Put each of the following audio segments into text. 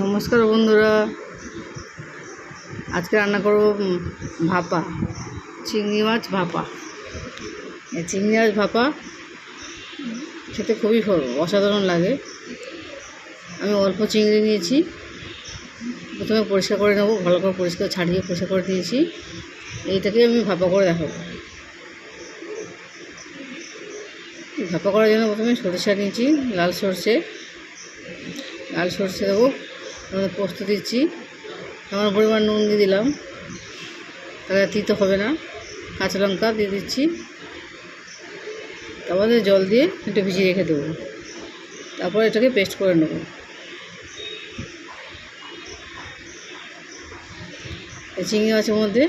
নমস্কার বন্ধুরা। আজকে রান্না করব ভাপা, চিংড়ি মাছ ভাপা। চিংড়ি মাছ ভাপা খেতে খুবই অসাধারণ লাগে। আমি অল্প চিংড়ি নিয়েছি। প্রথমে পরিষ্কার করে নেব, ভালো করে পরিষ্কার ছাড়িয়ে পরিষ্কার করে দিয়েছি এইটাকে আমি ভাপা করে দেখাবো। ভাপা করার জন্য প্রথমে সরিষা নিয়েছি, লাল সরষে। লাল সরষে দেবো। তারপরে পোস্ত দিচ্ছি। আমার পরিমাণ নুন দিয়ে দিলাম। তাহলে তিতো হবে না। কাঁচা লঙ্কা দিয়ে দিচ্ছি। তারপরে জল দিয়ে একটু ভিজিয়ে রেখে দেবো। তারপর এটাকে পেস্ট করে নেব। চিংড়ি মাছের মধ্যে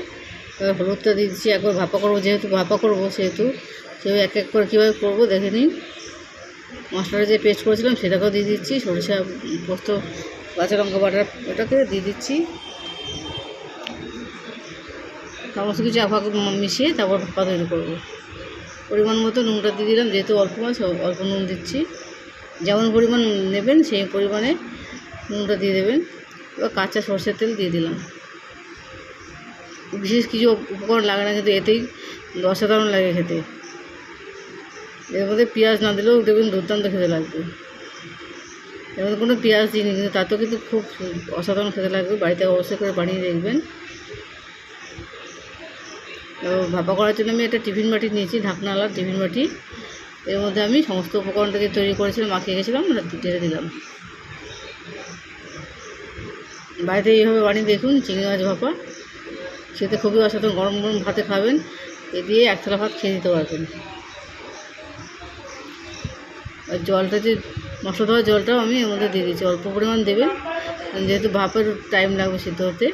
হলুদটা দিয়ে দিচ্ছি। একবার ভাপা করব, যেহেতু ভাপা করব, সেহেতু সেভাবে এক এক করে কীভাবে করব দেখে নিন মশলাটা যে পেস্ট করেছিলাম, সেটাকেও দিয়ে দিচ্ছি। সরিষা পোস্ত কাঁচা লঙ্কা বাটার ওটাকে দিয়ে দিচ্ছি। সমস্ত কিছু আফা মিশিয়ে তারপর ভাপা তৈরি করব। পরিমাণ মতো নুনটা দিয়ে দিলাম, যেহেতু অল্প মাছ, অল্প নুন দিচ্ছি। যেমন পরিমাণ নেবেন, সেই পরিমাণে নুনটা দিয়ে দেবেন। এবার কাঁচা সর্ষের তেল দিয়ে দিলাম। বিশেষ কিছু উপকরণ লাগে না, কিন্তু এতেই অসাধারণ লাগে খেতে। এর মধ্যে পেঁয়াজ না দিলেও দেখবেন দুর্দান্ত খেতে লাগবে। এর মধ্যে কোনো পেঁয়াজ দিইনি, কিন্তু তাতেও কিন্তু খুব অসাধারণ খেতে লাগবে, বাড়িতে অবশ্যই করে বানিয়ে দেখবেন। ভাপা করার জন্য আমি একটা টিফিন বাটি নিয়েছি ঢাকনাওয়ালা টিফিন বাটি। এর মধ্যে আমি সমস্ত উপকরণটাকে তৈরি করেছিলাম, মাখিয়ে গেছিলাম ঢেলে দিলাম। বাড়িতে এইভাবে বানিয়ে দেখুন, চিংড়ি মাছ ভাপা। খেতে খুবই অসাধারণ, গরম গরম ভাতে খাবেন, এ দিয়ে এক থালা ভাত খেয়ে দিতে পারবেন। আর জলটা যে মশলা দেওয়ার জলটাও আমি এর মধ্যে দিয়ে দিচ্ছি অল্প পরিমাণ দেবেন যেহেতু ভাপের টাইম লাগবে সিদ্ধ হতে।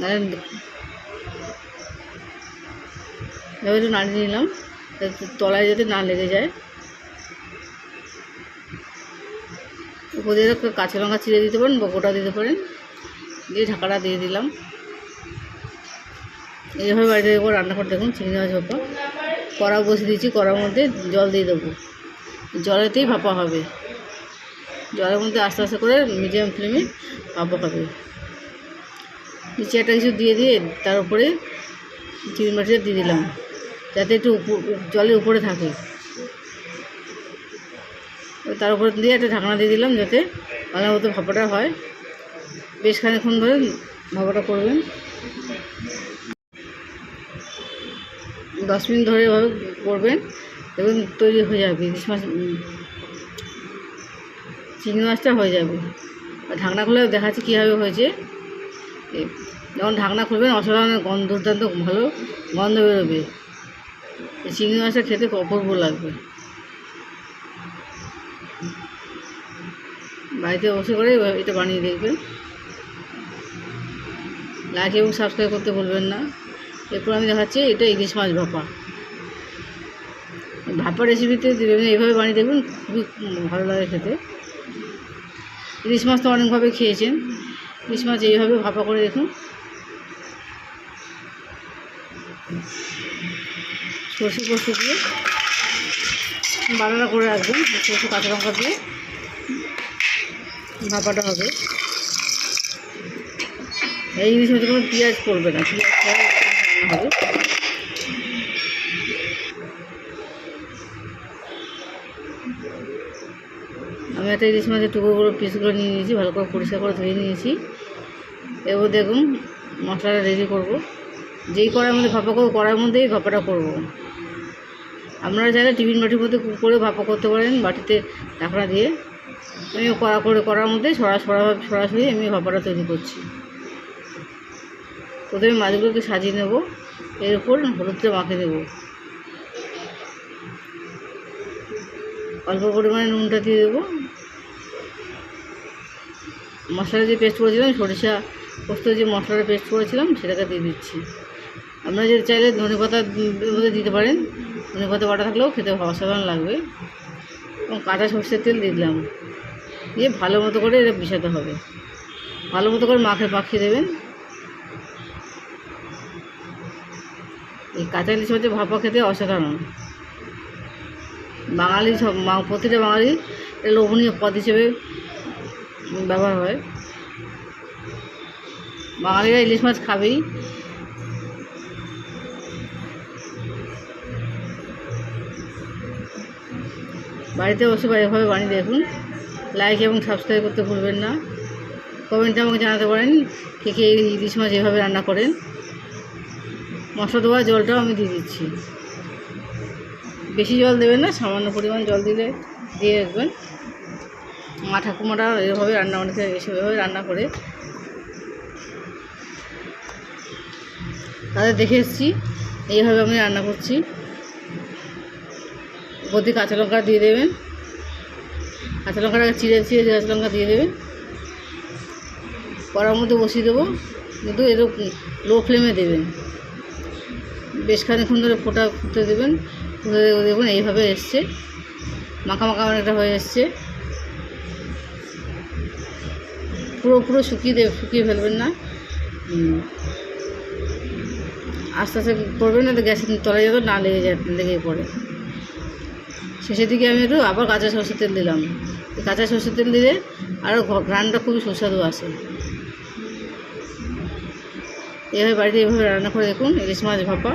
নাহলে এবার একটু নাড়িয়ে নিলাম তলায় যাতে না লেগে যায়। উপর দিয়ে কাঁচা লঙ্কা চিড়ে দিতে পারেন বা গোটা দিতে পারেন। দিয়ে ঢাকাটা দিয়ে দিলাম। এইভাবে বাড়িতে একবার রান্না করে দেখুন, চিংড়ি মাছ ভাপা কড়া বসে দিয়েছি, কড়ার মধ্যে জল দিয়ে দেবো। জলেতেই ভাপা হবে। জলের মধ্যে আস্তে আস্তে করে মিডিয়াম ফ্লেমে ভাপা হবে। নিচে একটা কিছু দিয়ে দিয়ে তার উপরে চিংড়ি মাছটা দিয়ে দিলাম, যাতে একটু জলের উপরে থাকে। তার উপরে দিয়ে একটা ঢাকনা দিয়ে দিলাম যাতে ভালো মতো ভাপাটা হয়। বেশ খানিক্ষণ ধরে ভাপাটা করবেন। দশ মিনিট ধরে এভাবে করবেন। এবং তৈরি হয়ে যাবে ইলিশ মাছ চিংড়ি মাছটা হয়ে যাবে। আর ঢাকনা খুলে দেখাচ্ছি কীভাবে হয়েছে। যখন ঢাকনা খুলবেন, অসাধারণ গন্ধ, দুর্দান্ত ভালো গন্ধ বেরোবে। চিংড়ি মাছটা খেতে অপূর্ব লাগবে। বাড়িতে বসে করে এটা বানিয়ে দেখবেন। লাইক এবং সাবস্ক্রাইব করতে ভুলবেন না। এরপর আমি দেখাচ্ছি এটা ইলিশ মাছ ভাপা। ভাপা রেসিপিতে এইভাবে বানিয়ে দেখুন, খুবই ভালো লাগে খেতে। ইলিশ মাছ তো অনেকভাবে খেয়েছেন। ইলিশ মাছ এইভাবে ভাপা করে দেখুন। সর্ষে পোস্ত দিয়ে বানানা করে রাখবেন, সর্ষে কাঁচা লঙ্কা দিয়ে। ভাপাটা হবে। এই ইলিশ মাছে কোনো পেঁয়াজ পড়বে না, পেঁয়াজ হবে। একটা ইলিশ মাছের টুকরোগুলো পিসগুলো নিয়ে নিয়েছি, ভালো করে পরিষ্কার করে ধুয়ে নিয়েছি। এবার দেখুন মশলাটা রেডি করব। যেই কড়ার মধ্যে ভাপা করব কড়ার মধ্যেই ভাপাটা করব। আপনারা চাইলে টিফিন বাটির মধ্যে করে ভাপা করতে পারেন, বাটিতে ঢাকনা দিয়ে। আমি কড়া, করে করার মধ্যে সরা সরা, সরাসরি আমি ভাপাটা তৈরি করছি। প্রথমে মাছগুলোকে সাজিয়ে নেব, এর উপর হলুদটা মাখিয়ে দেবো অল্প পরিমাণে নুনটা দিয়ে দেবো। মশলা যে পেস্ট করেছিলাম, সরিষা পোস্ত যে মশলাটা পেস্ট করেছিলাম, সেটাকে দিয়ে দিচ্ছি। আপনারা যদি চাইলে ধনে পাতা মধ্যে দিতে পারেন। ধনে পাতা বাটা থাকলেও খেতে অসাধারণ লাগবে। এবং কাঁচা সর্ষের তেল দিলাম। দিয়ে ভালো মতো করে এটা মিশাতে হবে। ভালো মতো করে মাখে পাখিয়ে দেবেন। এই কাঁচা ইলিশ মাছের ভাপা খেতে অসাধারণ। বাঙালি সব প্রতিটা বাঙালি লোভনীয় পদ হিসেবে ব্যবহার হয়। বাঙালিরা ইলিশ মাছ খাবেই। বাড়িতে বসে এভাবে বানিয়ে দেখুন। লাইক এবং সাবস্ক্রাইব করতে ভুলবেন না। কমেন্টে আমাকে জানাতে পারেন কে কে ইলিশ মাছ এভাবে রান্না করেন। মশলা দেওয়া জলটাও আমি দিয়ে দিচ্ছি। বেশি জল দেবেন না, সামান্য পরিমাণ জল দিলে দিয়ে রাখবেন। মা ঠাকুমারা এভাবে রান্না, অনেকে এভাবে রান্না করে। তাদের দেখে এসেছি, এইভাবে আমি রান্না করছি। দিয়ে কাঁচা লঙ্কা দিয়ে দেবেন কাঁচা লঙ্কাটা চিড়ে চিড়ে কাঁচা লঙ্কা দিয়ে দেবেন কড়ার মধ্যে বসিয়ে দেবো। কিন্তু এরকম লো ফ্লেমে দেবেন। বেশ খানিক্ষণ ধরে ফোটা ফুটতে দেবেন। ফুটে দেখুন এইভাবে এসছে। মাখা মাখা অনেকটা হয়ে এসছে। পুরো পুরো শুকিয়ে দেবে শুকিয়ে ফেলবেন না। আস্তে আস্তে করবেন না তো গ্যাসের তলায় যাবে না লেগে যায় লেগে পড়ে। শেষের দিকে আমি একটু আবার কাঁচা সরষের তেল দিলাম। কাঁচা সরষের তেল দিলে আরও ঘ্রানটা খুবই সুস্বাদু আসে। এভাবে বাড়িতে এভাবে রান্না করে দেখুন ইলিশ মাছ ভাপা।